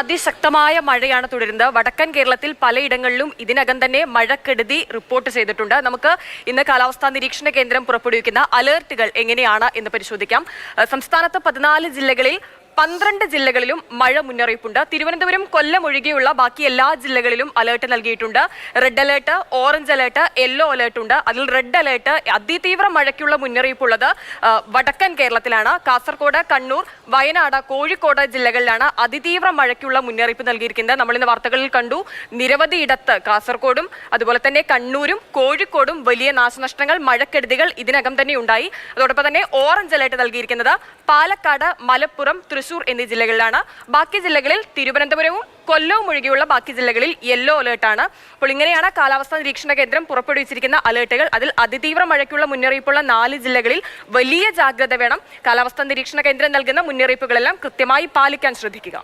അതിശക്തമായ മഴയാണ് തുടരുന്നത്. വടക്കൻ കേരളത്തിൽ പലയിടങ്ങളിലും ഇതിനകം തന്നെ മഴക്കെടുതി റിപ്പോർട്ട് ചെയ്തിട്ടുണ്ട്. നമുക്ക് ഇന്ന് കാലാവസ്ഥാ നിരീക്ഷണ കേന്ദ്രം പുറപ്പെടുവിക്കുന്ന അലേർട്ടുകൾ എങ്ങനെയാണ് എന്ന് പരിശോധിക്കാം. സംസ്ഥാനത്ത് പതിനാല് ജില്ലകളിൽ പന്ത്രണ്ട് ജില്ലകളിലും മഴ മുന്നറിയിപ്പുണ്ട്. തിരുവനന്തപുരം കൊല്ലം ഒഴികെയുള്ള ബാക്കി എല്ലാ ജില്ലകളിലും അലേർട്ട് നൽകിയിട്ടുണ്ട്. Red alert orange alert yellow alert ഉണ്ട്. അതിൽ റെഡ് അലേർട്ട് അതിതീവ്ര മഴയ്ക്കുള്ള മുന്നറിയിപ്പുള്ളത് വടക്കൻ കേരളത്തിലാണ്. കാസർഗോഡ് കണ്ണൂർ വയനാട് കോഴിക്കോട് ജില്ലകളിലാണ് അതിതീവ്ര മഴയ്ക്കുള്ള മുന്നറിയിപ്പ് നൽകിയിരിക്കുന്നത്. നമ്മൾ ഇന്ന് വാർത്തകളിൽ കണ്ടു. നിരവധി ഇടത്ത് കാസർഗോഡും അതുപോലെ തന്നെ കണ്ണൂരും കോഴിക്കോടും വലിയ നാശനഷ്ടങ്ങൾ മഴക്കെടുതികൾ ഇതിനകം തന്നെ ഉണ്ടായി. അതോടൊപ്പം തന്നെ ഓറഞ്ച് അലേർട്ട് നൽകിയിരിക്കുന്നത്. പാലക്കാട് മലപ്പുറം തൃശൂർ എന്നീ ജില്ലകളിലാണ്. ബാക്കി ജില്ലകളിൽ തിരുവനന്തപുരവും കൊല്ലവും ഒഴികെയുള്ള ബാക്കി ജില്ലകളിൽ യെല്ലോ അലേർട്ടാണ് അപ്പോൾ ഇങ്ങനെയാണ് കാലാവസ്ഥാ നിരീക്ഷണ കേന്ദ്രം പുറപ്പെടുവിച്ചിരിക്കുന്ന അലേർട്ടുകൾ. അതിൽ അതിതീവ്ര മഴയ്ക്കുള്ള മുന്നറിയിപ്പുള്ള നാല് ജില്ലകളിൽ വലിയ ജാഗ്രത വേണം. കാലാവസ്ഥാ നിരീക്ഷണ കേന്ദ്രം നൽകുന്ന മുന്നറിയിപ്പുകളെല്ലാം കൃത്യമായി പാലിക്കാൻ ശ്രദ്ധിക്കുക.